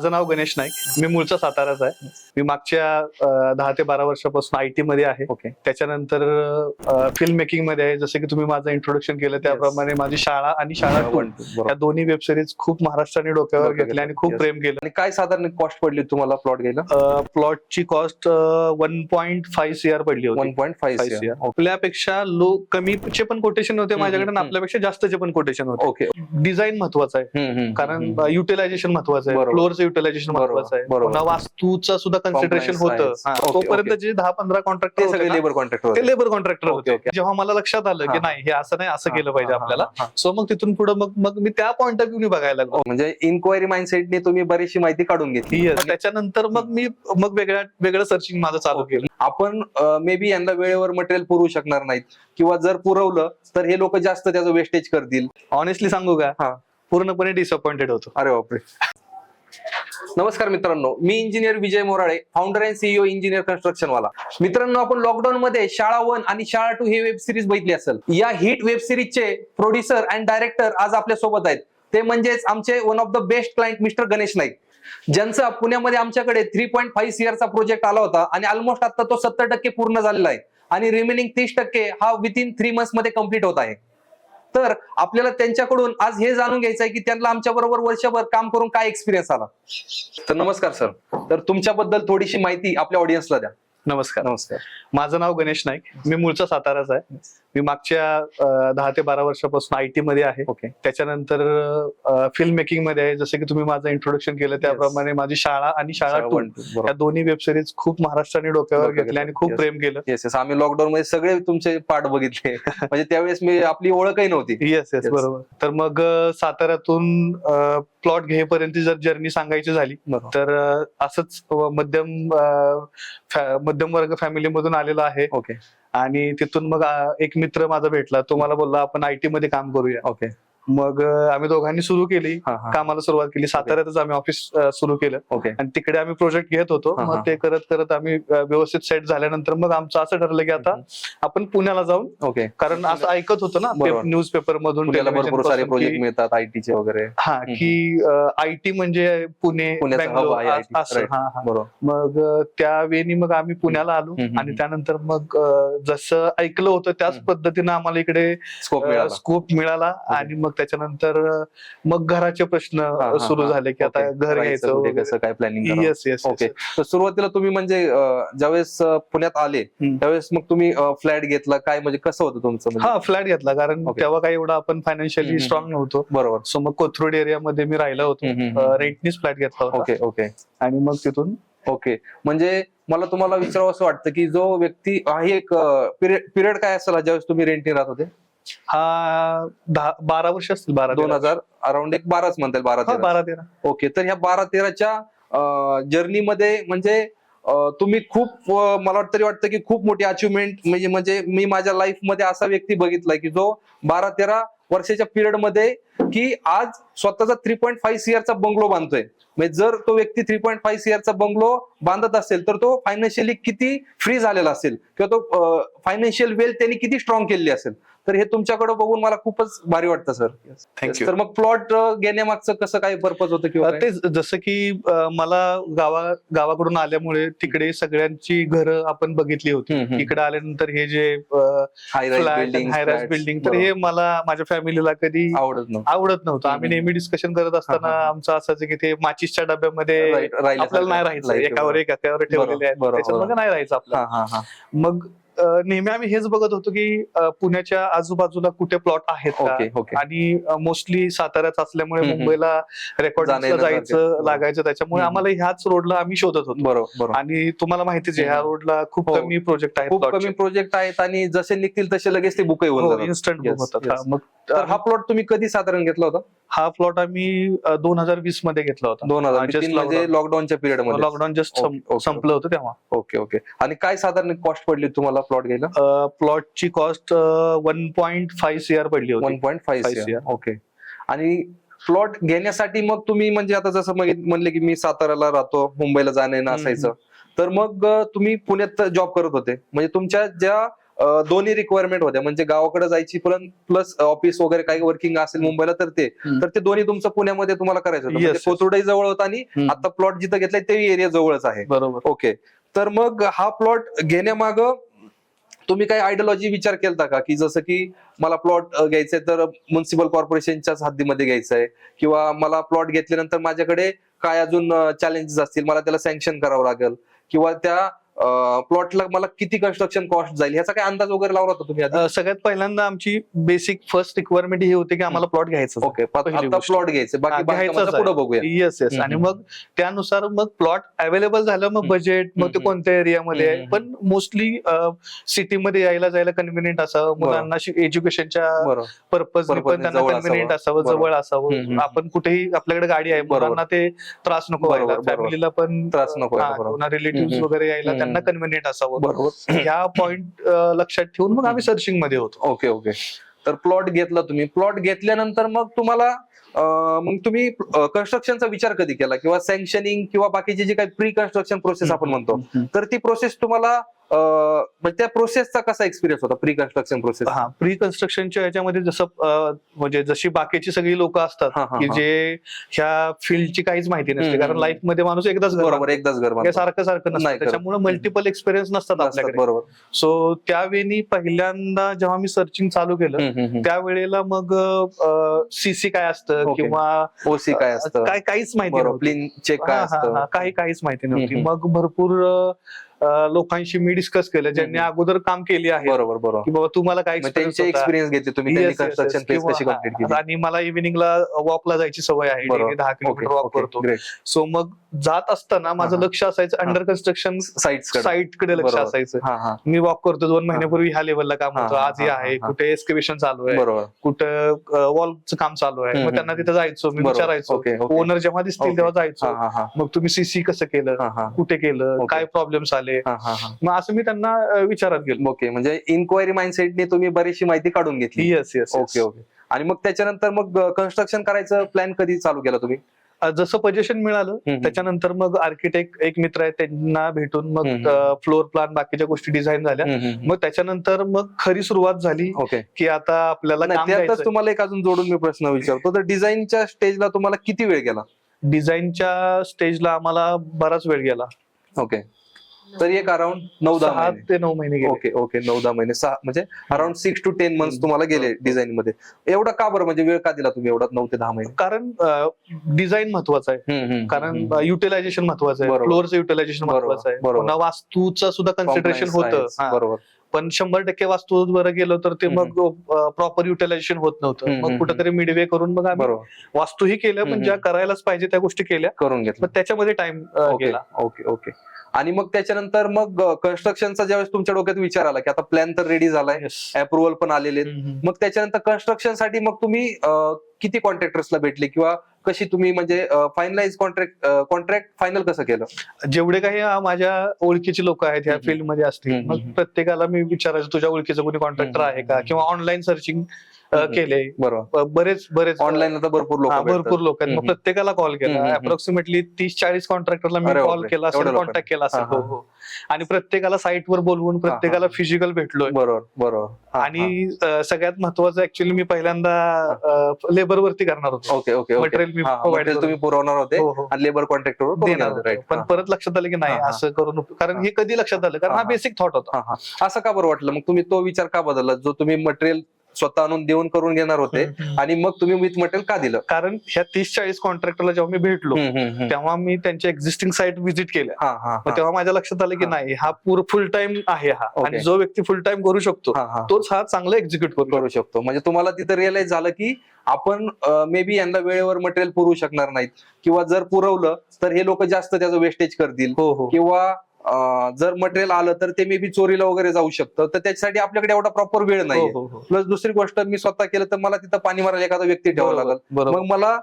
माझं नाव गणेश नाईक. मी मूळचा साताराचा आहे. मी मागच्या दहा ते बारा वर्षापासून आय टी मध्ये आहे. ओके. त्याच्यानंतर फिल्म मेकिंगमध्ये आहे. जसं की तुम्ही माझं इंट्रोडक्शन केलं त्याप्रमाणे माझी शाळा आणि शाळा टू या दोन्ही वेब सिरीज खूप महाराष्ट्राने डोक्यावर घेतल्या आणि खूप. प्रेम केलं. आणि काय साधारण कॉस्ट पडली तुम्हाला प्लॉट घ्यायला? प्लॉटची cost one point five CR पडली वन होती पॉईंट फाईव्ह CR. आपल्यापेक्षा लो कमीचे पण कोटेशन होते माझ्याकडे. आपल्यापेक्षा जास्तचे पण कोटेशन होते. ओके. डिझाईन महत्वाचं आहे. कारण युटिलायझेशन महत्वाचं आहे. फ्लोअरचं युटिलायझेशन महत्वाचं आहे. पुन्हा वास्तूचं सुद्धा कन्सिडरेशन होतं. तोपर्यंत. जे दहा पंधरा कॉन्ट्रॅक्टर सगळे लेबर कॉन्ट्रॅक्ट ते लेबर कॉन्ट्रॅक्टर होते. जेव्हा मला लक्षात आलं की. नाही हे असं नाही असं केलं पाहिजे आपल्याला. सो मग तिथून पुढे मग मग मी त्या पॉईंट ऑफ व्ह्यू बघायला लागलो. म्हणजे इन्क्वायरी माइंडसेटने तुम्ही बरीचशी माहिती काढून घेतली. त्याच्यानंतर मग मी मग वेगळ्या वेगळं सर्चिंग माझं चालू केलं. आपण मे बी यांना वेळेवर मटेरियल पुरवू शकणार नाहीत. किंवा जर पुरवलं तर हे लोक जास्त त्याचं वेस्टेज करतील. ऑनेस्टली सांगू का? हा. पूर्णपणे डिसअपॉइंटेड होतो. अरे बापरे. नमस्कार मित्रांनो मी engineer Vijay Morale founder and CEO engineer construction वाला. मित्रांनो आपण लॉकडाऊन मध्ये शाळा वन आणि शाळा टू हे वेब सिरीज बघितली असेल. या हिट वेब सिरीजचे प्रोड्युसर अँड डायरेक्टर आज आपल्यासोबत आहेत. ते म्हणजेच आमचे one of the best client mister Ganesh Naik. ज्यांचा पुण्यामध्ये आमच्याकडे थ्री पॉईंट फाईव्ह सीआरचा प्रोजेक्ट आला होता आणि ऑलमोस्ट आता तो सत्तर टक्के पूर्ण झालेला आहे. आणि रिमेनिंग तीस टक्के हा विथिन थ्री मंथ्समध्ये कंप्लीट होत आहे. तर आपल्याला त्यांच्याकडून आज हे जाणून घ्यायचं आहे की त्यांना आमच्या बरोबर वर्षभर काम करून काय एक्सपिरियन्स आला. तर नमस्कार सर तर तुमच्याबद्दल थोडीशी माहिती आपल्या ऑडियन्सला द्या. नमस्कार. नमस्कार. माझं नाव गणेश नाईक. मी मूळचा साताराचा आहे. मी मागच्या दहा ते बारा वर्षापासून आय टी मध्ये आहे. ओके. त्याच्यानंतर फिल्म मेकिंगमध्ये आहे. जसं की तुम्ही माझं इंट्रोडक्शन केलं त्याप्रमाणे माझी शाळा आणि शाळा टू या दोन्ही वेब सिरीज खूप महाराष्ट्राने डोक्यावर घेतल्या आणि. खूप. प्रेम केलं. येस आम्ही लॉकडाऊन मध्ये सगळे तुमचे पार्ट बघितले. म्हणजे त्यावेळेस मी आपली ओळखही नव्हती. Yes yes. बरोबर. तर मग साताऱ्यातून प्लॉट घेईपर्यंत जर जर्नी सांगायची झाली बरोबर तर असंच मध्यम मध्यम वर्ग फॅमिली मधून आलेलो आहे. ओके. आणि तिथून मग एक मित्र माझा भेटला. तो मला बोलला आपण आय टी मध्ये काम करूया. ओके. मग आम्ही दोघांनी सुरू केली हा हा कामाला सुरुवात केली साताऱ्यातच आम्ही ऑफिस सुरू केलं ओके आणि तिकडे आम्ही प्रोजेक्ट घेत होतो हा, हा. मग ते करत करत आम्ही अं, व्यवस्थित सेट झाल्यानंतर मग आमचं असं ठरलं की आता आपण पुण्याला जाऊन ओके कारण असं ऐकत होतं ना बरोबर. न्यूज पेपर मधून पुण्याला television भरपूर सारे पासून प्रोजेक्ट की- मिळतात आयटीचे वगैरे हा. की आय टी म्हणजे पुणे पुण्याचं hub बेंगलोर आहे IT, असं right. हा, हा. बरोबर मग अं, त्या वेळी मग आम्ही पुण्याला आलो हम्म, हम्म, आणि हम्म. त्यानंतर मग अं, जसं ऐकलं होतं त्याच हम्म. पद्धतीनं आम्हाला इकडे स्कोप मिळाला स्कोप मिळाला आणि मग त्याच्यानंतर मग घराचे प्रश्न सुरू. झाले की आता. घर घ्यायचं कसं काय प्लॅनिंग येस येस ओके. तर सुरुवातीला तुम्ही म्हणजे ज्यावेळेस पुण्यात आले. त्यावेळेस मग तुम्ही फ्लॅट घेतला काय म्हणजे कसं होतं तुमचं म्हणजे? हा फ्लॅट घेतला. कारण. तेव्हा काही एवढा आपण फायनान्शियली स्ट्रॉंग नव्हतो. बरोबर. सो मग कोथरूड एरियामध्ये मी राहिला होतो. रेंटनीच फ्लॅट घेतला होता. Okay okay. आणि मग तिथून ओके. म्हणजे मला तुम्हाला विचारावं असं वाटतं की जो व्यक्ती हे एक पिरियड काय असेल ज्यावेळेस तुम्ही रेंटने राहत होते? हा दहा बारा वर्ष असतील बारा दोन. हजार अराउंड एक बाराच म्हणता येईल बारा तेरा. बारा तेरा. ओके तर ह्या बारा तेराच्या जर्नीमध्ये म्हणजे अं, तुम्ही खूप अं, मला तरी वाटतं की खूप मोठी अचिव्हमेंट म्हणजे म्हणजे मी माझ्या लाईफमध्ये असा व्यक्ती बघितलाय की जो बारा तेरा वर्षाच्या पिरियडमध्ये की आज स्वतःचा थ्री पॉईंट फाईव्ह सीआरचा बंगलो बांधतोय. म्हणजे जर तो व्यक्ती थ्री पॉईंट फाईव्ह सीआरचा बंगलो बांधत असेल तर तो फायनान्शियली किती फ्री झालेला असेल? किंवा तो फायनान्शियल वेल्थ त्यांनी किती स्ट्रॉंग केलेली असेल? तर हे तुमच्याकडे बघून मला खूपच भारी वाटतं सर. थँक्यू तर मग प्लॉट घेण्यामागचं कसं काय पर्पज होतं किंवा? ते जसं की मला गावा गावाकडून आल्यामुळे तिकडे सगळ्यांची घरं आपण बघितली होती. इकडे आल्यानंतर हे जे हायराज बिल्डिंग तर हे मला माझ्या फॅमिलीला कधी आवडत नव्हतं. आवडत नव्हतं. आम्ही. नेहमी डिस्कशन करत असताना. आमचं असायचं की ते माचीसच्या डब्यामध्ये. आपल्याला नाही राहायचं. एकावर एक एकावर ठेवलेले आहेत. नाही राहायचं आपल्याला हा. मग नेहमी आम्ही हेच बघत होतो की पुण्याच्या आजूबाजूला कुठे प्लॉट आहेत आणि मोस्टली साताऱ्यात असल्यामुळे. मुंबईला जाण्यायेण्यासारखे. जायचं बरोबर. लागायचं त्याच्यामुळे. आम्हाला ह्याच रोडला आम्ही शोधत होतो बरोबर आणि तुम्हाला माहितीच आहे ह्या. रोडला खूप हो. कमी प्रोजेक्ट आहेत खूप कमी प्रोजेक्ट आहेत आणि जसे निघतील तसे लगेच ते बुक होऊन जातात इन्स्टंट होतात. हा, मग तर हा प्लॉट तुम्ही कधी साधारण घेतला होता हा प्लॉट आम्ही दोन हजार वीसमध्ये घेतला होता दोन हजार तीन म्हणजे. लॉकडाऊनच्या पिरियडमध्ये लॉकडाऊन जस्ट. संपलं होतं तेव्हा ओके ओके आणि काय साधारण कॉस्ट पडली तुम्हाला प्लॉट घ्यायला प्लॉटची cost one point five CR पडली one point five CR. Okay आणि प्लॉट घेण्यासाठी मग तुम्ही म्हणजे आता जसं म्हणले की मी साताऱ्याला राहतो मुंबईला जाणं येणं असायचं तर मग तुम्ही पुण्यात जॉब करत होते. म्हणजे तुमच्या ज्या दोन्ही रिक्वायरमेंट होत्या म्हणजे गावाकडे जायची पण प्लस ऑफिस वगैरे काही वर्किंग असेल मुंबईला तर ते. तर ते दोन्ही तुमचं पुण्यामध्ये तुम्हाला करायचं होतं. म्हणजे. कोथरूडही जवळ होता आणि. आता प्लॉट जिथं घेतलाय ते एरिया जवळच आहे. बरोबर. ओके तर मग हा प्लॉट घेण्यामाग तुम्ही काही आयडियोलॉजी विचार केलता का? की जसं की मला प्लॉट घ्यायचंय तर म्युन्सिपल कॉर्पोरेशनच्याच हद्दीमध्ये घ्यायचं आहे किंवा मला प्लॉट घेतल्यानंतर माझ्याकडे काय अजून चॅलेंजेस असतील? मला त्याला सँक्शन करावं लागेल. किंवा त्या प्लॉटला मला किती कन्स्ट्रक्शन कॉस्ट जाईल ह्याचा काय अंदाज वगैरे लावला होता तुम्ही सगळ्यात पहिल्यांदा आमची बेसिक फर्स्ट रिक्वायरमेंट ही होती की आम्हाला प्लॉट घ्यायचा ओके. प्लॉट घ्यायचे बाकी पुढे बघूया येस येस आणि. मग त्यानुसार मग प्लॉट अवेलेबल झालं मग. बजेट मग ते. कोणत्या एरियामध्ये आहे. पण मोस्टली सिटीमध्ये यायला जायला कन्व्हिनियंट असावं मुलांना एज्युकेशनच्या पर्पज पण त्यांना जवळ कन्व्हिनियंट असावं. जवळ असावं. आपण कुठेही आपल्याकडे गाडी आहे. मुलांना ते त्रास नको व्हायला. फॅमिलीला पण त्रास नको रिलेटिव्ह. वगैरे यायला. त्यांना कन्व्हिनियंट असावं. बरोबर. ह्या पॉइंट लक्षात ठेवून मग आम्ही सर्चिंगमध्ये होतो. ओके ओके तर प्लॉट घेतला तुम्ही. प्लॉट घेतल्यानंतर मग तुम्हाला मग तुम्ही कन्स्ट्रक्शनचा विचार कधी केला? किंवा सँक्शनिंग किंवा बाकीची जी काही प्री कन्स्ट्रक्शन प्रोसेस आपण म्हणतो. तर ती प्रोसेस तुम्हाला म्हणजे त्या प्रोसेसचा कसा एक्सपिरियन्स होता प्री कन्स्ट्रक्शन प्रोसेस हा प्री कन्स्ट्रक्शनच्या याच्यामध्ये जसं म्हणजे जशी बाकीची सगळी लोक असतात की. जे ह्या फील्डची काहीच माहिती नसते कारण. लाईफमध्ये माणूस एकदाच बरोबर. एकदाच घर. सारखं सारखं नसतं. त्याच्यामुळे मल्टिपल एक्सपिरियन्स नसतात आपल्याकडे बरोबर सो त्यावेळी पहिल्यांदा जेव्हा मी सर्चिंग चालू केलं. त्यावेळेला मग सीसी काय असतं. किंवा ओसी काय असतं काय काहीच माहिती नव्हती चेक काय काही काहीच माहिती नव्हती मग भरपूर लोकांशी मी डिस्कस केलं ज्यांनी. अगोदर काम केली आहे बरोबर बरोबर की बाबा तुम्हाला काय? एक्सपिरियन्स घेतले तुम्ही. कन्स्ट्रक्शन कशी केली आणि मला इव्हिनिंगला वॉकला जायची सवय आहे दहा किलोमीटर वॉक करतो सो मग जात असताना माझं. लक्ष असायचं. अंडर कन्स्ट्रक्शन साईट्स साईटकडे लक्ष. असायचं मी वॉक करतो दोन महिन्यापूर्वी ह्या लेवलला काम होतं आजही हा, आहे. कुठे एस्केवेशन चालू आहे बरोबर कुठं वॉलचं काम चालू आहे मग त्यांना. तिथे जायचो मी. विचारायचो. ओनर जेव्हा दिसतील. तेव्हा जायचो मग तुम्ही सीसी कसं केलं कुठे केलं. काय प्रॉब्लेम्स आले हा हा हा. मग असं मी त्यांना अं, विचारत गेलो. ओके म्हणजे इन्क्वायरी माइंडसेटने तुम्ही बरीचशी माहिती काढून घेतली. Yes yes okay okay. आणि मग त्याच्यानंतर मग कन्स्ट्रक्शन करायचं प्लॅन कधी चालू केला तुम्ही? जसं पोझिशन मिळालं हम्म. त्याच्यानंतर मग आर्किटेक्ट एक मित्र आहे त्यांना भेटून मग हम्म. फ्लोअर प्लॅन बाकीच्या गोष्टी डिझाईन झाल्या. मग त्याच्यानंतर मग खरी सुरुवात झाली ओके. की आता आपल्याला नाही, काम त्यातच तुम्हाला एक अजून जोडून मी प्रश्न विचारतो. तर डिझाईनच्या स्टेजला तुम्हाला किती वेळ गेला? डिझाईनच्या स्टेजला आम्हाला बराच वेळ गेला. ओके. तर एक अराउंड नऊ दहा ते नऊ महिने ओके ओके नऊ दहा महिने. सहा म्हणजे around six to ten months तुम्हाला गेले डिझाईन मध्ये. एवढा का बरं? म्हणजे वेळ का दिला तुम्ही एवढा नऊ ते दहा महिने? कारण डिझाईन महत्वाचं आहे. कारण. युटिलायझेशन महत्वाचं आहे. फ्लोअरचं युटिलायझेशन महत्वाचं आहे. बरोबर. पुन्हा वास्तूचं सुद्धा कन्सिडरेशन होतं. बरोबर. पण शंभर टक्के वास्तू बरं गेलो तर ते मग प्रॉपर युटिलायझेशन होत नव्हतं. मग कुठेतरी मिडवे करून मग आम्ही वास्तूही केल्या पण ज्या. करायलाच पाहिजे त्या गोष्टी केल्या. करून घेतलं मग त्याच्यामध्ये टाइम गेला. Okay okay. आणि मग त्याच्यानंतर मग कन्स्ट्रक्शनचा ज्यावेळेस तुमच्या डोक्यात विचार आला की आता प्लॅन तर रेडी झालाय. अप्रुव्हल पण आलेले. मग त्याच्यानंतर कन्स्ट्रक्शनसाठी मग तुम्ही किती कॉन्ट्रॅक्टर्सला भेटले किंवा कशी तुम्ही म्हणजे फायनलाइज कॉन्ट्रॅक्ट कॉन्ट्रॅक्ट फायनल कसं केलं जेवढे काही माझ्या ओळखीचे लोक आहेत ह्या हम्म. फील्डमध्ये असतील मग. प्रत्येकाला मी विचारायचो तुझ्या ओळखीचं कोणी कॉन्ट्रॅक्टर आहे का. किंवा ऑनलाईन सर्चिंग. केले. बरोबर. बरेच बरेच ऑनलाईन आता भरपूर लोक भरपूर लोक आहेत. मग. प्रत्येकाला कॉल. केला. अप्रॉक्सिमेटली तीस चाळीस कॉन्ट्रॅक्टरला मी कॉल. केला असेल. कॉन्टॅक्ट केला असेल आणि प्रत्येकाला साईटवर बोलवून प्रत्येकाला. फिजिकल भेटलोय. बरोबर बरोबर. आणि सगळ्यात महत्वाचं ऍक्च्युली मी पहिल्यांदा लेबर वरती करणार. होतो. ओके ओके मटेरियल मी प्रोव्हाइड तुम्ही पुरवणार होते हो, हो. आणि लेबर कॉन्ट्रॅक्टर देणार. पण परत लक्षात आलं की नाही. असं करून कारण हे. कधी लक्षात आलं? कारण हा. बेसिक थॉट होता. असं का बरं वाटलं? मग तुम्ही तो विचार का बदलला? जो तुम्ही मटेरियल स्वतः आणून देऊन करून घेणार होते. आणि मग तुम्ही विथ मटेरियल का दिलं कारण ह्या तीस चाळीस कॉन्ट्रॅक्टरला जेव्हा मी भेटलो. तेव्हा मी त्यांच्या एक्झिस्टिंग साईट व्हिजिट केल्या. तेव्हा माझ्या लक्षात आलं की. नाही हा पूर फुल टाइम आहे हा. आणि जो व्यक्ती फुल टाइम करू शकतो. तोच हा चांगला एक्झिक्यूट करू शकतो म्हणजे तुम्हाला तिथं रिअलाइज झालं की आपण मे बी यांना वेळेवर मटेरियल पुरवू शकणार नाहीत किंवा जर पुरवलं तर हे लोक जास्त त्याचं वेस्टेज करतील हो हो किंवा जर मटेरियल आलं तर ते मे बी चोरीला वगैरे जाऊ शकतं. तर त्याच्यासाठी आपल्याकडे एवढा प्रॉपर वेळ हो नाही हो हो. प्लस दुसरी गोष्ट मी स्वतः केलं तर मला तिथं पाणी मारायला एखादा व्यक्ती ठेवावा लागेल. मग मला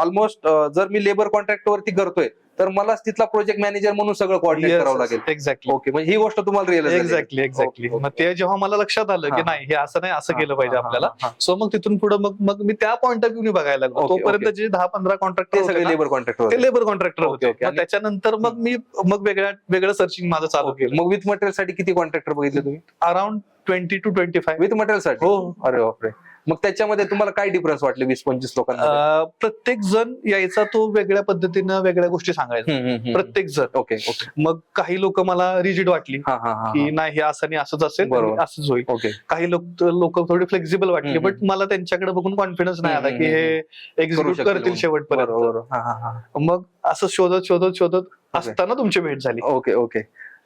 ऑलमोस्ट जर मी लेबर कॉन्ट्रॅक्ट वरती करतोय तर मला तिथला प्रोजेक्ट मॅनेजर म्हणून सगळं कॉर्डिनेट करावं लागेल. एक्झॅक्टली ओके म्हणजे ही गोष्ट तुम्हाला रिअलाइज एक्झॅक्टली एक्झॅक्टली मग ते जेव्हा मला लक्षात आलं की. नाही हे असं नाही असं केलं पाहिजे आपल्याला. सो मग तिथून पुढे मग मग मी त्या पॉईंट ऑफ व्ह्यू बघायला लागलो. तोपर्यंत. जे दहा पंधरा कॉन्ट्रॅक्टर सगळे लेबर कॉन्ट्रॅक्टर ते लेबर कॉन्ट्रॅक्टर होते. त्याच्यानंतर मग मी मग वेगळ्या वेगळं सर्चिंग माझं चालू केलं. मग विथ मटेरियलसाठी किती कॉन्ट्रॅक्टर बघितले तुम्ही? Around twenty two twenty five with मटेरियलसाठी? हो. अरे बापरे. मग त्याच्यामध्ये तुम्हाला काय डिफरन्स वाटले वीस पंचवीस लोकांना प्रत्येक जण यायचा तो वेगळ्या पद्धतीनं वेगळ्या गोष्टी सांगायचा. प्रत्येक जण. ओके ओके मग काही लोक मला रिजिड वाटली हा हा हा की नाही हे असं नाही असंच असेल बरोबर. असंच होईल. ओके काही लोक लोक थोडी फ्लेक्झिबल वाटली हम्म, बट मला त्यांच्याकडे बघून कॉन्फिडन्स नाही आला की हे एक्झिक्यूट शकतील करतील म्हणून. शेवटपर्यंत. बरोबर. हा हा हा. मग असं शोधत शोधत शोधत असताना तुमची भेट झाली. ओके ओके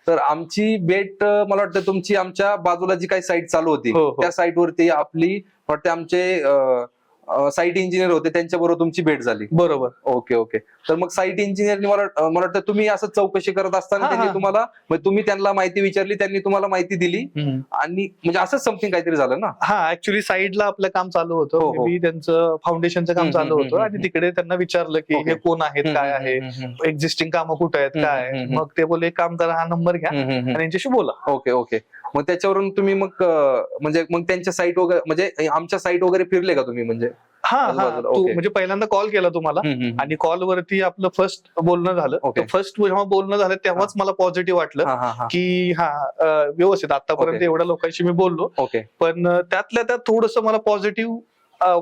तर आमची बेट मला वाटतं तुमची आमच्या बाजूला जी काही साईट चालू होती हो, हो. त्या साईट वरती आपली वाटते आमचे साईट इंजिनियर होते त्यांच्या बरोबर तुमची भेट झाली बरोबर ओके ओके तर मग साईट इंजिनियरनी मला मला वाटतं तुम्ही असं चौकशी करत असताना हा, त्यांनी हा. तुम्हाला म्हणजे तुम्ही त्यांना माहिती विचारली त्यांनी तुम्हाला माहिती दिली आणि म्हणजे असंच समथिंग काहीतरी झालं ना हा ऍक्च्युली साईडला आपलं काम चालू हो, होतं हो. मी त्यांचं फाउंडेशनचं काम हम्म, चालू हम्म, होतं हम्म, आणि तिकडे त्यांना विचारलं की. हे कोण आहेत काय आहे एक्झिस्टिंग कामं कुठे आहेत हम्म, काय हम्म, आहे? हम्म. मग ते बोलले एक काम करा हा नंबर घ्या. आणि यांच्याशी बोला ओके ओके मग त्याच्यावरून तुम्ही मग म्हणजे मग त्यांच्या साईट वगैरे म्हणजे आमच्या साईट वगैरे फिरले का तुम्ही म्हणजे? हा हा. म्हणजे पहिल्यांदा कॉल केला तुम्हाला आणि कॉल वरती आपलं फर्स्ट बोलणं झालं. फर्स्ट जेव्हा बोलणं झालं तेव्हाच मला पॉझिटिव्ह वाटलं की हा व्यवस्थित आतापर्यंत. एवढ्या लोकांशी मी बोललो. पण त्यातल्या त्यात थोडस मला पॉझिटिव्ह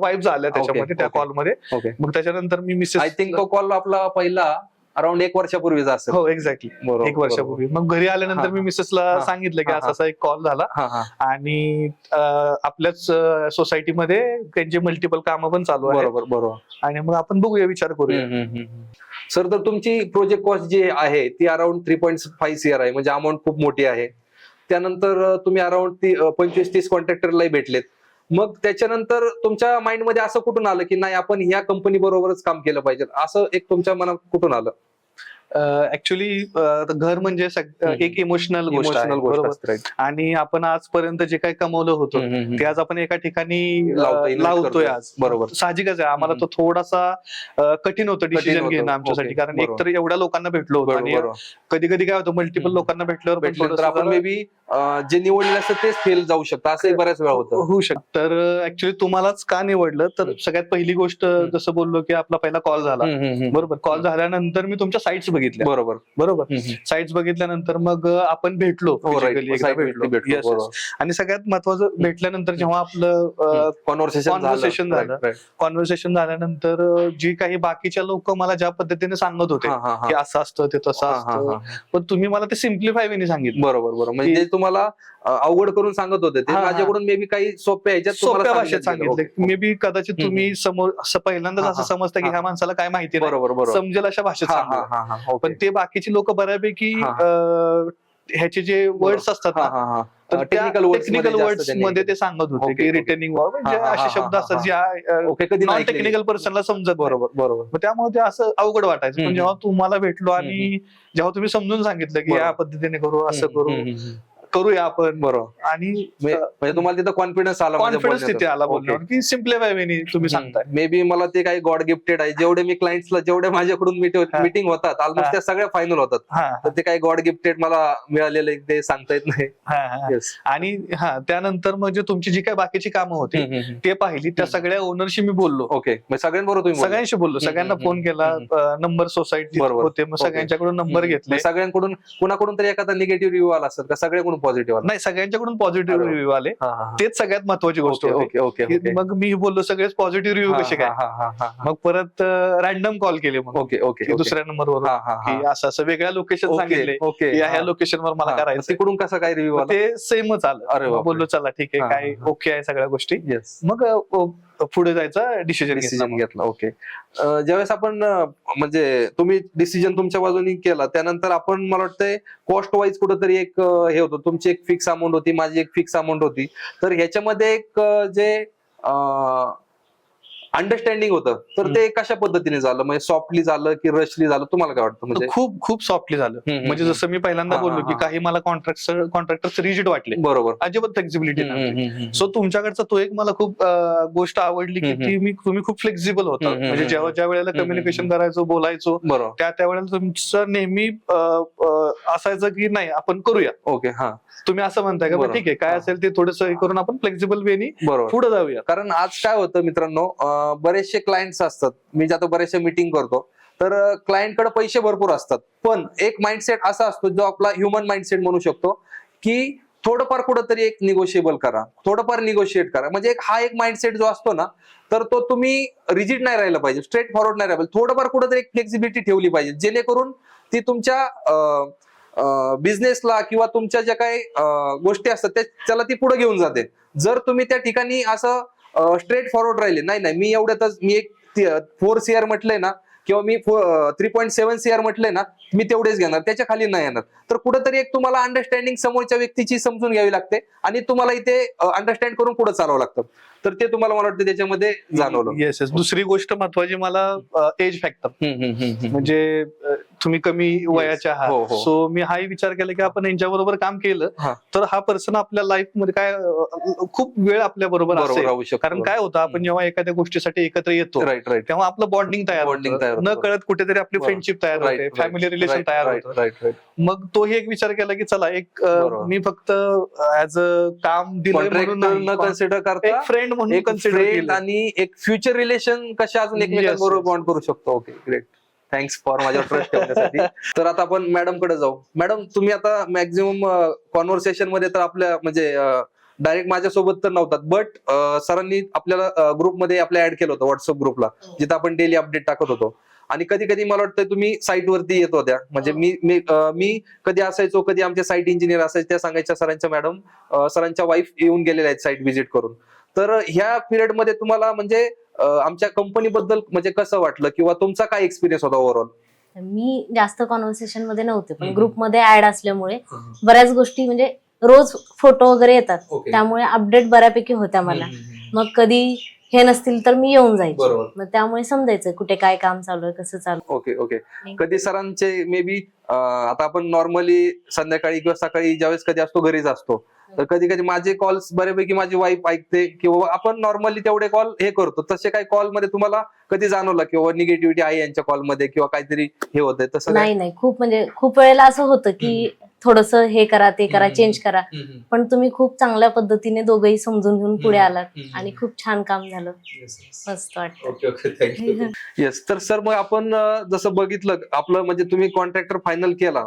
वाईब आल्या त्याच्यामध्ये त्या. कॉलमध्ये मग त्याच्यानंतर मी मिसेस आय थिंक तो कॉल आपला पहिला अराउंड एक वर्षापूर्वीचा असेल. हो एक्झॅक्टली बरोबर एक वर्षापूर्वी. मग घरी आल्यानंतर मी मिसेसला. सांगितलं की असा. असा एक कॉल झाला. आणि आपल्याच सोसायटीमध्ये त्यांची मल्टिपल कामं पण चालू आहेत. बरोबर बरोबर. आणि मग आपण बघूया विचार करूया. सर तर तुमची प्रोजेक्ट कॉस्ट जी आहे ती around three point five CR आहे. म्हणजे अमाऊंट खूप मोठी आहे. त्यानंतर तुम्ही अराउंड ती पंचवीस तीस कॉन्ट्रॅक्टरलाही भेटलेत. मग त्याच्यानंतर तुमच्या माइंडमध्ये असं कुठून आलं की नाही आपण ह्या कंपनी बरोबरच काम केलं पाहिजे? असं एक तुमच्या मनात कुठून आलं? ऍक्च्युली घर म्हणजे. एक इमोशनल गोष्ट आहे? आणि आपण आजपर्यंत जे काही कमवलं होतं ते आज आपण एका ठिकाणी लावतोय. आज बरोबर. साहजिकच आहे आम्हाला तो थोडासा कठीण होतं डिसिजन. घेणं आमच्यासाठी कारण. एकतर एवढ्या लोकांना भेटलो होतो आणि. कधी कधी काय होतं मल्टिपल. लोकांना भेटल्यावर भेटल्यानंतर थोडंसं आपण मे बी जे निवडलेलं असतं तेच फेल जाऊ शकतं असंही बऱ्याच वेळा होतं होऊ शकतं तर ऍक्च्युली तुम्हालाच का निवडलं तर. सगळ्यात पहिली गोष्ट. जसं बोललो की आपला पहिला कॉल झाला. बरोबर कॉल झाल्यानंतर मी तुमच्या साईट्स बघितल्या बरोबर. बरोबर. हम्म. साईट्स बघितल्यानंतर मग आपण भेटलो हो, भेटलो. बरोबर. आणि सगळ्यात महत्वाचं भेटल्यानंतर जेव्हा आपलं कॉन्व्हर्सेशन झालं. कॉन्व्हर्सेशन झाल्यानंतर जी काही बाकीच्या लोक मला ज्या पद्धतीने सांगत होते की असं असतं ते तसं असतं. पण तुम्ही मला ते सिम्प्लिफाय वेने सांगितलं. बरोबर बरोबर. म्हणजे तुम्हाला अवघड करून सांगत होते ते. माझ्याकडून मे बी काही सोप्या ह्याच्यात तुम्हाला सोप्या भाषेत सांगितलं. मे बी कदाचित तुम्ही समोर पहिल्यांदाच असं. समजतं की. ह्या माणसाला काय माहिती बरोबर बरोबर. समजेल अशा भाषेत पण ते बाकीची लोक बऱ्यापैकी ह्याचे जे वर्ड्स असतात ना टेक्निकल वर्ड्स टेक्निकल वर्ड्समध्ये ते सांगत होते की. रिटर्निंग म्हणजे असे शब्द असतात ओके कधी नॉन टेक्निकल पर्सनला समजत. बरोबर बरोबर. त्यामुळे ते असं अवघड वाटायचं. पण जेव्हा तुम्हाला भेटलो आणि जेव्हा तुम्ही समजून सांगितलं की. या पद्धतीने करू असं करू. करूया आपण बरोबर आणि म्हणजे म्हणजे तुम्हाला तिथं कॉन्फिडन्स आला माझ्या कॉन्फिडन्स. तिथे आला. बोलण्यावर की सिम्प्लिफाय वेनी तुम्ही सांगताय मे बी मला ते काही गॉड गिफ्टेड आहे जेवढे मी क्लायंट्सला जेवढे माझ्याकडून हा. मिटिंग होतात हा. ऑलमोस्ट त्या सगळ्या फायनल होतात हा तर ते काही गॉड गिफ्टेड मला मिळालेले ते सांगता येत नाही हा हा Yes. आणि हा त्यानंतर म्हणजे तुमची जी काही बाकीची कामं होती हम्म, हम्म, हम्म. ते पाहिली त्या हम्म. सगळ्या ओनरशी मी बोललो ओके मग सगळ्यांबरोबर तुम्ही बोलला? सगळ्यांशी बोललो हम्म, सगळ्यांना हम्म, फोन केला हम्म. नंबर सोसायटी बरोबर. होते मग. सगळ्यांच्याकडून नंबर हम्म. घेतले मग सगळ्यांकडून कुणाकडून तरी एखादा निगेटिव्ह रिव्ह्यू आला असेल का सगळ्याकडून पॉझिटिव्ह नाही सगळ्यांच्याकडून पॉझिटिव्ह. रिव्ह्यू आले. तेच सगळ्यात महत्वाची गोष्ट होती. मग मी बोललो सगळेच पॉझिटिव्ह रिव्ह्यू कसे काय. मग परत रॅन्डम कॉल केले मग ओके ओके. दुसऱ्या नंबरवर. असं असं वेगळ्या लोकेशन सांगितले ओके की या ह्या. लोकेशनवर मला. करायचं तिकडून कसा काय रिव्ह्यू आला ते सेमच आलं अरे. बोललो चला ठीक आहे काय. ओके आहे सगळ्या गोष्टी येस मग पुढे जायचा डिसिजन डिसिजन घेतला ओके ज्यावेळेस आपण म्हणजे तुम्ही डिसिजन तुमच्या बाजूने केला त्यानंतर आपण मला वाटतंय कॉस्ट वाईज कुठंतरी एक हे होतं तुमची एक फिक्स अमाऊंट होती माझी एक फिक्स अमाऊंट होती. तर ह्याच्यामध्ये एक अं, जे अंडरस्टँडिंग होतं. तर ते कशा पद्धतीने झालं? म्हणजे सॉफ्टली झालं की रशली झालं? तुम्हाला काय वाटतं? म्हणजे खूप खूप सॉफ्टली झालं. म्हणजे. जसं मी पहिल्यांदा बोललो की. काही मला कॉन्ट्रॅक्ट कॉन्ट्रॅक्टर रिजिड वाटले. बरोबर. अजिबात फ्लेक्झिबिलिटी सो तुमच्याकडचा तो एक मला खूप गोष्ट आवडली की हम्म, ती मी तुम्ही खूप फ्लेक्झिबल होता. म्हणजे जेव्हा ज्या वेळेला कम्युनिकेशन. करायचो बोलायचो बरोबर. त्या त्यावेळेला तुमचं नेहमी असायचं की नाही आपण करूया. ओके हा. तुम्ही असं म्हणताय का. बरं, ठीक आहे. काय. असेल ते थोडस हे करून आपण फ्लेक्झिबल वेनी बरोबर. पुढे जाऊया. कारण आज काय होतं मित्रांनो अं, बरेचसे क्लायंट्स असतात. मी आता बरेचसे मीटिंग करतो. तर क्लायंटकडे पैसे भरपूर असतात. पण एक माइंडसेट असा असतो जो आपला ह्युमन माइंडसेट म्हणू शकतो की थोडंफार कुठंतरी एक निगोशिएबल करा. थोडंफार निगोशिएट करा. म्हणजे एक हा एक माइंडसेट जो असतो ना तर तो तुम्ही रिजिड नाही राहिला पाहिजे. स्ट्रेट फॉरवर्ड नाही राहिला पाहिजे. थोडंफार कुठंतरी एक फ्लेक्झिबिलिटी ठेवली पाहिजे. जेणेकरून ती तुमच्या बिझनेसला किंवा तुमच्या ज्या काही गोष्टी असतात त्या- त्याला ती पुढे घेऊन जाते. जर तुम्ही त्या ठिकाणी असं स्ट्रेट फॉरवर्ड राहिले नाही नाही मी एवढ्यातच मी एक फोर सीआर म्हटलंय ना किंवा मी थ्री पॉईंट सेव्हन सीआर म्हटलंय ना मी तेवढेच घेणार त्याच्याखाली नाही येणार. तर कुठेतरी एक तुम्हाला अंडरस्टँडिंग समोरच्या व्यक्तीची समजून घ्यावी लागते आणि तुम्हाला इथे अंडरस्टँड करून पुढे चालावं लागतं. तर ते तुम्हाला मला वाटतं त्याच्यामध्ये जाणवलं. येस येस दुसरी गोष्ट महत्वाची मला एज फॅक्टर. म्हणजे तुम्ही कमी वयाचे हो, आहात हो. सो मी हाही विचार केला की आपण यांच्याबरोबर काम केलं हा. तर हा पर्सन आपल्या लाईफमध्ये काय खूप वेळ आपल्या बरोबर बरोबर असेल राहू शकतो कारण काय होतं आपण जेव्हा एखाद्या गोष्टीसाठी एकत्र येतो राईट राईट तेव्हा आपलं बॉन्डिंग तयार Bonding तयार होतं न होतं. कळत कुठेतरी आपली बरोबर. फ्रेंडशिप तयार होते फॅमिली रिलेशन तयार होतं राईट राईट मग तोही एक विचार केला की चला एक अं, बरोबर. मी फक्त ऍज अ काम म्हणून न नाही. कन्सिडर करता एक फ्रेंड म्हणून एक कन्सिडर फ्रेंड केलं आणि एक फ्युचर रिलेशन कशा अजून Yes, एकमेकांबरोबर yes. बॉन्ड करू शकतो ओके ग्रेट थँक्स फॉर माझ्या ट्रस्ट ठेवण्यासाठी. तर आता आपण मॅडमकडे जाऊ. मॅडम तुम्ही आता मॅक्झिमम कॉन्व्हर्सेशनमध्ये तर आपल्या म्हणजे डायरेक्ट माझ्यासोबत तर नव्हतात. बट सरांनी आपल्याला ग्रुपमध्ये आपल्या ऍड केलं होतं व्हॉट्सअप ग्रुपला जिथं आपण डेली अपडेट टाकत होतो. आणि कधी कधी मला वाटतं तुम्ही साईट वरती येत होत्या. म्हणजे मी मी अं, मी कधी असायचो कधी आमचे साईट इंजिनियर असायचे त्या सांगायच्या सरांच्या मॅडम सरांच्या वाईफ येऊन गेलेल्या आहेत साईट व्हिजिट करून. तर ह्या पिरियडमध्ये तुम्हाला म्हणजे आमच्या कंपनी बद्दल म्हणजे कसं वाटलं? किंवा तुमचा काय एक्सपिरियन्स होता ओव्हरऑल मी जास्त कॉन्व्हर्सेशनमध्ये नव्हते पण. ग्रुपमध्ये ऍड असल्यामुळे बऱ्याच गोष्टी म्हणजे रोज फोटो वगैरे येतात. त्यामुळे अपडेट बऱ्यापैकी होत्या मला. मग कधी हे नसतील तर मी येऊन जायचे. बरोबर. मग त्यामुळे समजायचं कुठे काय काम चालू आहे कसं चालू. ओके ओके कधी सरांचे मे बी आता आपण नॉर्मली संध्याकाळी किंवा सकाळी ज्यावेळेस कधी असतो घरीच असतो. तर कधी कधी माझे कॉल्स बऱ्यापैकी माझी वाईफ ऐकते किंवा आपण नॉर्मली तेवढे कॉल हे करतो तसे काही कॉलमध्ये तुम्हाला कधी जाणवलं किंवा निगेटिव्हिटी आहे यांच्या कॉलमध्ये किंवा काहीतरी हे होतंय तसं? नाही नाही खूप म्हणजे खूप वेळेला असं होतं की थोडस हे करा ते करा. चेंज करा. पण तुम्ही खूप चांगल्या पद्धतीने दोघंही समजून घेऊन पुढे. आलात. आणि खूप छान काम झालं. मस्त वाटतं येस तर सर मग आपण जसं बघितलं आपलं म्हणजे तुम्ही कॉन्ट्रॅक्टर फायनल केला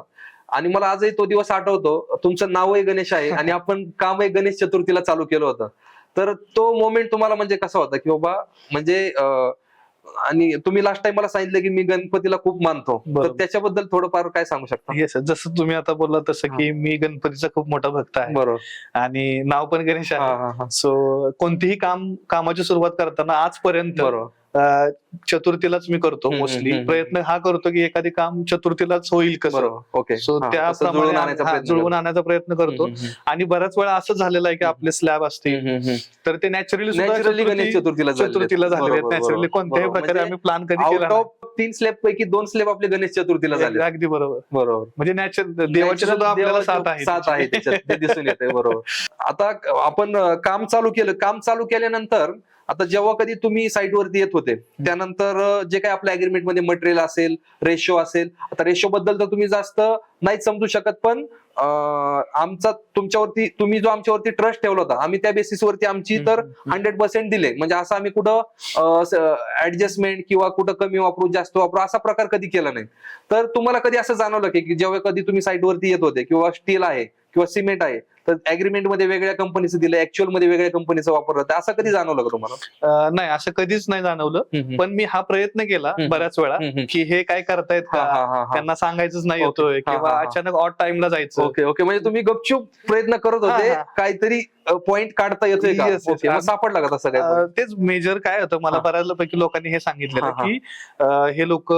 आणि मला आजही तो दिवस आठवतो. तुमचं नावही गणेश आहे आणि आपण कामही गणेश चतुर्थीला चालू केलं होतं. तर तो मोमेंट तुम्हाला म्हणजे कसा होता की बाबा म्हणजे आणि तुम्ही लास्ट टाइम मला सांगितलं की मी गणपतीला खूप मानतो. तर. त्याच्याबद्दल थोडंफार काय सांगू शकता? येस जसं तुम्ही आता बोलला तसं की मी गणपतीचा खूप मोठा भक्त आहे. बरोबर. आणि नाव पण गणेश आहे. सो कोणतीही काम कामाची सुरुवात करताना आजपर्यंत बरोबर. चतुर्थीलाच मी करतो मोस्टली. प्रयत्न हा करतो की एखादी काम चतुर्थीलाच होईल कसं ओके सो त्याप्रमाणे जुळवून आणायचा प्रयत्न करतो. आणि बऱ्याच वेळा असं झालेलं आहे की. आपले स्लॅब असतील. तर ते नॅचरली नॅचरली गणेश चतुर्थीला. चतुर्थीला झालेले आहेत नॅचरली कोणत्याही. प्रकारे म्हणजे आम्ही प्लॅन कधी केला तीन स्लेब पैकी दोन स्लेब आपले गणेश चतुर्थीला. झाले अगदी बरोबर बरोबर म्हणजे नॅचर देवाची सुद्धा आपल्याला साथ आहे साथ आहे दिसून येते बरोबर आता आपण काम चालू केलं काम चालू केल्यानंतर आता जेव्हा कधी तुम्ही साईट वरती येत होते त्यानंतर जे काही आपल्या अग्रीमेंटमध्ये मटेरियल असेल रेशो असेल आता रेशो बद्दल तर तुम्ही जास्त नाहीच समजू शकत पण आमचा तुमच्यावरती तुम्ही जो आमच्यावरती ट्रस्ट ठेवला होता आम्ही त्या बेसिसवरती आमची तर हंड्रेड पर्सेंट दिले. म्हणजे असं आम्ही कुठं ऍडजस्टमेंट किंवा कुठं कमी वापरू जास्त वापरू असा प्रकार कधी केला नाही. तर तुम्हाला कधी असं जाणवलं की जेव्हा कधी तुम्ही साईट वरती येत होते किंवा स्टील आहे किंवा सिमेंट आहे तर अग्रीमेंटमध्ये वेगळ्या कंपनीचं दिलं ऍक्च्युअलमध्ये वेगळ्या कंपनीचं वापरलं तर असं कधी जाणवलं का तुम्हाला नाही असं कधीच नाही जाणवलं पण मी हा प्रयत्न केला. बऱ्याच वेळा. की हे काय करतायत का. त्यांना सांगायचंच नाही ओके. येतोय हा, किंवा. अचानक ऑट टाइमला जायचं ओके ओके म्हणजे तुम्ही गपचूप प्रयत्न करत होते. काहीतरी पॉइंट काढता येतोय का Yes, yes. Okay, मग सापडला का तसं काय अं, तेच मेजर काय होतं मला हा. बऱ्याचपैकी लोकांनी हे सांगितलेलं हा, हा. की अं, हे लोक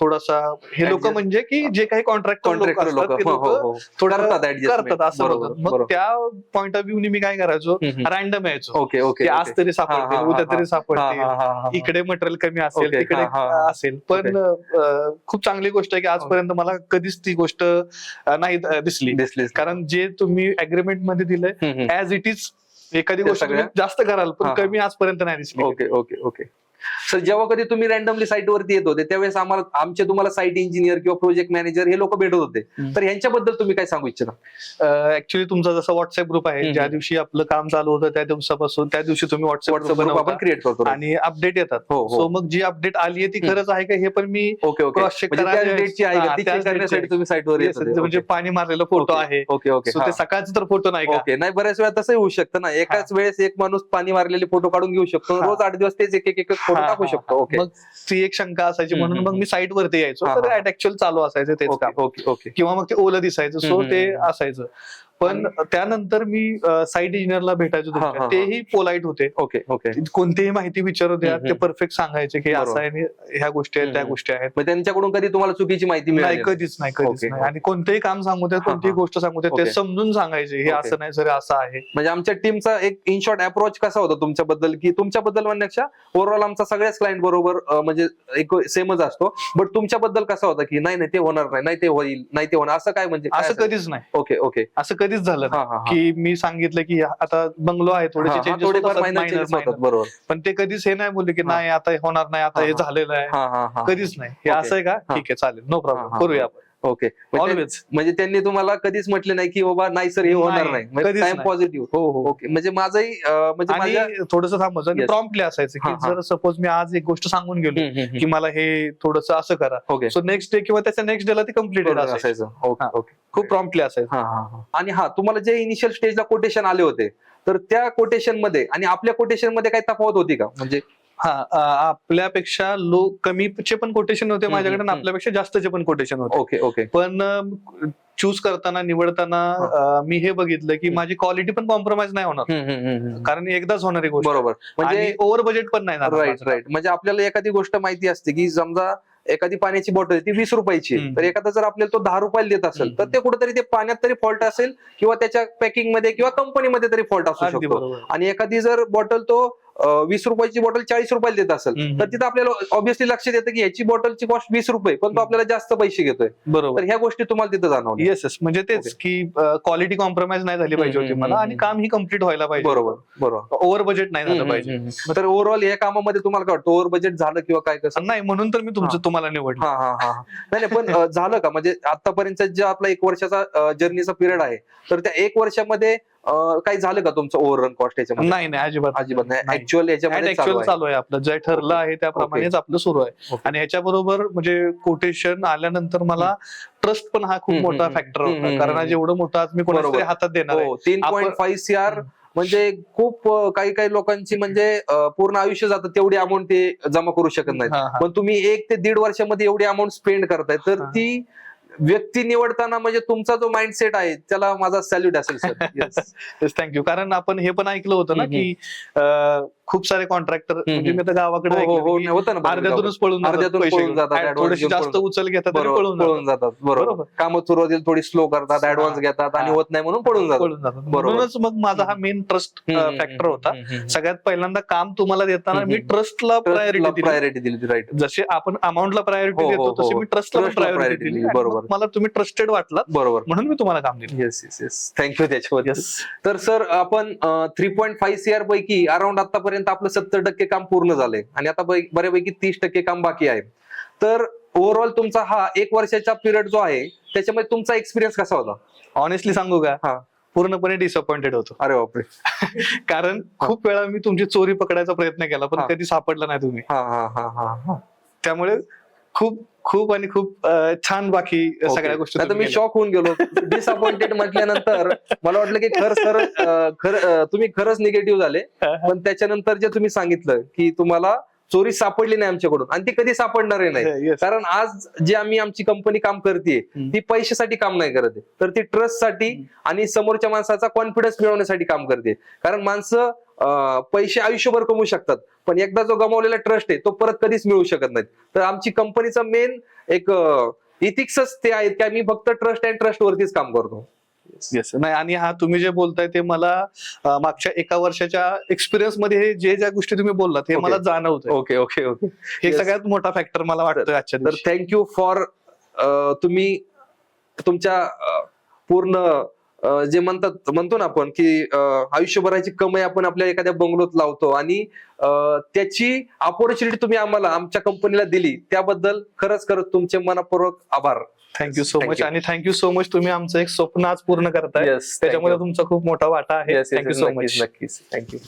थोडासा हे लोक Adjust. म्हणजे की जे काही कॉन्ट्रॅक्टर लोक कॉन्ट्रॅक्टर लोक असतात ते लोक थोडं करतात adjustment. करतात असं बरोबर. मग बरोबर. त्या पॉइंट ऑफ व्ह्यू मी काय करायचो हम्म, हम्म. रॅन्डम यायचो ओके ओके आज तरी हा, सापडतील हा, उद्या हा, तरी हा, सापडतील हा, हा, हा. इकडे मटेरियल कमी असेल Okay, तिकडे हा, हा, हा. असेल पण अं, खूप चांगली गोष्ट आहे की आजपर्यंत मला कधीच ती गोष्ट अं, नाही अं, दिसली दिसलीस कारण जे तुम्ही अग्रीमेंटमध्ये दिलंय हम्म, हम्म. ऍज इट इज एखादी गोष्ट जास्त कराल पण. कमी आजपर्यंत नाही दिसली ओके ओके ओके सर जेव्हा कधी तुम्ही रॅन्डमली साईट वरती येत होते त्यावेळेस आम्हाला आमचे तुम्हाला साईट इंजिनियर किंवा प्रोजेक्ट मॅनेजर हे लोक भेटत होते. तर यांच्याबद्दल तुम्ही काय सांगू इच्छिता? ऍक्च्युली तुमचा जसा व्हॉट्सअप ग्रुप आहे. ज्या दिवशी आपलं काम चालू होतं त्या दिवसापासून त्या दिवशी तुम्ही व्हॉट्सअप आपण क्रिएट करतो. आणि अपडेट येतात. हो हो. सो मग जी अपडेट आली आहे ती. खरंच आहे का हे पण मी ओके म्हणजे तुम्ही साईट वर येत होते. म्हणजे पाणी मारलेला फोटो आहे. Okay okay. सो ते सकाळचा तर फोटो नाही का? ओके. नाही बऱ्याच वेळा तसंही होऊ शकतं ना. एकाच वेळेस एक माणूस पाणी मारलेले फोटो काढून घेऊ शकतो. हा. रोज आठ दिवस तेच एक एक फोटो हा, टाकू हा, शकतो. ओके मग ती एक शंका असायची हम्म, म्हणून मग. मी साईट वरती यायचो हा, तर हा. ऍक्च्युअल चालू असायचं तेच ओके काम ओके ओके किंवा मग ते ओलं दिसायचं सो हम्म, ते हम्म. असायचं पण त्यानंतर मी साईट इंजिनियरला भेटायचो. तेही पोलाईट होते ओके ओके कोणतीही माहिती विचारू द्या ते परफेक्ट सांगायचे की. असं आहे ह्या गोष्टी आहेत त्या. गोष्टी आहेत त्यांच्याकडून कधी तुम्हाला चुकीची माहिती नाही मिळाली कधीच नाही कधीच. नाही आणि कोणतेही काम सांगू द्या कोणतीही. गोष्ट सांगू द्या ते. समजून सांगायचे हे. असं नाही सर असं आहे म्हणजे आमच्या टीमचा एक इन शॉर्ट अप्रोच कसा होता तुमच्याबद्दल की तुमच्याबद्दल म्हणण्यापेक्षा ओव्हरऑल आमचा सगळ्याच क्लायंट बरोबर म्हणजे एक सेमच असतो बट तुमच्याबद्दल कसा होता की नाही नाही ते होणार नाही नाही ते होईल नाही ते होणार असं काय म्हणजे असं? कधीच नाही ओके ओके असं कधीच झालं हा हा हा. की मी सांगितलं की आता बंगलो आहे हा, थोडेसे हा, चेंजेस थोडेफार minor changes होतात बरोबर पण ते कधीच हे नाही बोलले की हा. नाही आता हे होणार नाही आता हा, हे हा. झालेलं आहे हा हा हा कधीच नाही हे. असं आहे का. ठीक आहे चालेल नो हा, प्रॉब्लेम हा, करूया. आपण ओके म्हणजे म्हणजे त्यांनी तुम्हाला कधीच म्हटले नाही की बाबा नाही सर हे होणार नाही, नाही म्हणजे कधीच कायम नाही. पॉझिटिव्ह हो हो. ओके म्हणजे माझंही अं, म्हणजे माझ्या आणि थोडस थांबायचं आणि Yes. प्रॉम्प्टली असायचं की हा. जर सपोज मी आज एक गोष्ट सांगून गेलो हम्म, हम्म, की मला हे थोडस असं करा. ओके सो नेक्स्ट डे किंवा त्याच्या नेक्स्ट डेला ती कम्प्लीटेड बरोबर असायचं. असायचं. ओके हा. ओके खूप प्रॉम्प्टली असायचं. हा हा हा. आणि हा तुम्हाला जे इनिशियल स्टेजला कोटेशन आले होते तर त्या कोटेशनमध्ये आणि आपल्या कोटेशनमध्ये काही तफावत होती का? म्हणजे हा आपल्यापेक्षा लो कमीचे पण कोटेशन होते माझ्याकडे. आपल्यापेक्षा जास्तचे पण कोटेशन होते ओके ओके पण चूज करताना निवडताना मी हे बघितलं की. माझी क्वालिटी पण कॉम्प्रोमाइज नाही होणार. कारण एकदाच होणारी गोष्ट बरोबर म्हणजे ओव्हर बजेट पण नाही राईट. राईट म्हणजे आपल्याला एखादी गोष्ट माहिती असते की समजा एखादी पाण्याची बॉटल ती वीस रुपयाची आहे. तर एखादा जर आपल्याला तो दहा रुपयाला देत असेल. तर ते कुठेतरी ते पाण्यात तरी फॉल्ट असेल किंवा त्याच्या पॅकिंगमध्ये किंवा कंपनीमध्ये तरी फॉल्ट असू शकतो आणि एखादी जर बॉटल तो वीस रुपयाची बॉटल चाळीस रुपयाला देत असेल. तर तिथं आपल्याला ऑब्व्हियसली लक्षात येतं की ह्याची बॉटलची कॉस्ट वीस रुपये पण तो. आपल्याला जास्त पैसे घेतोय. बरोबर. ह्या गोष्टी तुम्हाला तिथं जाणवल्या येस येस म्हणजे तेच की क्वालिटी कॉम्प्रोमाइज नाही झाली पाहिजे होती मला आणि. काम ही कंप्लीट व्हायला पाहिजे बरोबर बरोबर. ओव्हर बजेट नाही झालं पाहिजे. तर ओव्हरऑल या कामामध्ये तुम्हाला काय वाटतं? ओव्हर बजेट झालं किंवा काय कसं? नाही म्हणून तर मी तुमचं. तुम्हाला निवडलं. हा हा हा. नाही पण झालं का? म्हणजे आतापर्यंत जे आपला एक वर्षाचा जर्नीचा पिरियड आहे तर त्या एक वर्षामध्ये काही झालं का तुमचं ओव्हररन कॉस्ट याच्यामध्ये? नाही नाही अजिबात अजिबात नाही. नाही. ऍक्च्युअल याच्यामध्ये चालू ऍक्च्युअल आहे. चालू आहे आपलं. जे ठरलं आहे त्याप्रमाणेच आपलं सुरू आहे. आणि ह्याच्या बरोबर म्हणजे कोटेशन आल्यानंतर मला ट्रस्ट पण हा खूप मोठा फॅक्टर होता. कारण एवढं मोठं आज मी. तरी हातात देणार हो तीन पॉईंट फाईव्ह सी आर म्हणजे खूप काही काही लोकांची म्हणजे पूर्ण आयुष्य जातं तेवढी अमाऊंट ते जमा करू शकत नाहीत. हा, हा. पण तुम्ही एक ते दीड वर्षामध्ये एवढी अमाऊंट स्पेंड करताय. तर. ती व्यक्ती निवडताना म्हणजे तुमचा जो माइंडसेट आहे त्याला माझा सॅल्यूट असेल सर थँक्यू कारण आपण हे पण ऐकलं होतं ना की खूप सारे कॉन्ट्रॅक्टर म्हणजे मी आता गावाकडे हो हो बऱ्याच अर्ध्यातूनच पळून जातात अर्ध्यातून घेऊन. जास्त उचल घेतात पळून जातात. बरोबर. कामं सुरुवातीला थोडी स्लो करतात हा. ऍडव्हान्स घेतात आणि हा. होत नाही म्हणून पळून जातात. म्हणूनच मग माझा हा मेन ट्रस्ट फॅक्टर होता. सगळ्यात पहिल्यांदा काम तुम्हाला देताना मी. ट्रस्टला प्रायोरिटी दिली. प्रायोरिटी दिली राईट जसे आपण अमाऊंटला प्रायोरिटी हो, हो, देतो तशी हो. मी ट्रस्टला प्रायोरिटी दिली. बरोबर. मला तुम्ही ट्रस्टेड वाटलात बरोबर. म्हणून मी तुम्हाला काम दिलं. Yes yes yes thank you त्याच्यावर येस तर सर आपण three point five C R पैकी अराउंड आतापर्यंत आपलं सत्तर टक्के काम पूर्ण झालंय. आणि आता बऱ्यापैकी तीस टक्के काम बाकी आहे. तर ओव्हरऑल तुमचा हा एक वर्षाचा पिरियड जो आहे त्याच्यामध्ये तुमचा एक्सपिरियन्स कसा होता? ऑनेस्टली सांगू का? हा. पूर्णपणे डिसअपॉइंटेड होतो. अरे बापरे. कारण खूप वेळा मी तुमची चोरी पकडायचा प्रयत्न केला पण. कधी सापडला नाही तुम्ही. त्यामुळे खूप खूप आणि खूप छान बाकी सगळ्या गोष्टी आता मी. शॉक होऊन गेलो डिसअपॉइंटेड म्हटल्यानंतर मला वाटलं की खर सर खर तुम्ही खरंच निगेटिव्ह झाले. पण त्याच्यानंतर जे तुम्ही सांगितलं की तुम्हाला चोरी सापडली नाही आमच्याकडून आणि ती कधी सापडणारही नाही. कारण आज जे आम्ही आमची कंपनी काम करते. ती पैशासाठी काम नाही करत. तर ती ट्रस्टसाठी आणि समोरच्या माणसाचा कॉन्फिडन्स मिळवण्यासाठी काम करते कारण माणसं पैसे आयुष्यभर कमवू शकतात. पण एकदा जो गमावलेला ट्रस्ट आहे तो परत कधीच मिळू शकत नाही तर आमची कंपनीचा मेन एक इथिक्सच ते आहेत की आम्ही फक्त ट्रस्ट अँड ट्रस्ट वरतीच काम करतो. येस नाही आणि हा तुम्ही जे बोलताय ते मला मागच्या एका वर्षाच्या एक्सपिरियन्समध्ये जे ज्या गोष्टी तुम्ही बोललात हे. मला जाणवतंय. ओके ओके ओके हे. सगळ्यात मोठा फॅक्टर मला वाटतोय आजच्या तर थँक्यू फॉर तुम्ही तुमच्या पूर्ण जे म्हणतात म्हणतो ना आपण की आयुष्यभराची कमाई आपण आपल्या एखाद्या बंगलोत लावतो आणि त्याची ऑपॉर्च्युनिटी तुम्ही आम्हाला आमच्या कंपनीला दिली त्याबद्दल खरंच खरंच तुमचे मनपूर्वक आभार. Thank you so much. आणि थँक्यू सो मच तुम्ही आमचं एक स्वप्न आज पूर्ण करताय. त्याच्यामध्ये तुमचा खूप मोठा वाटा आहे. थँक्यू सो मच नक्कीच थँक्यू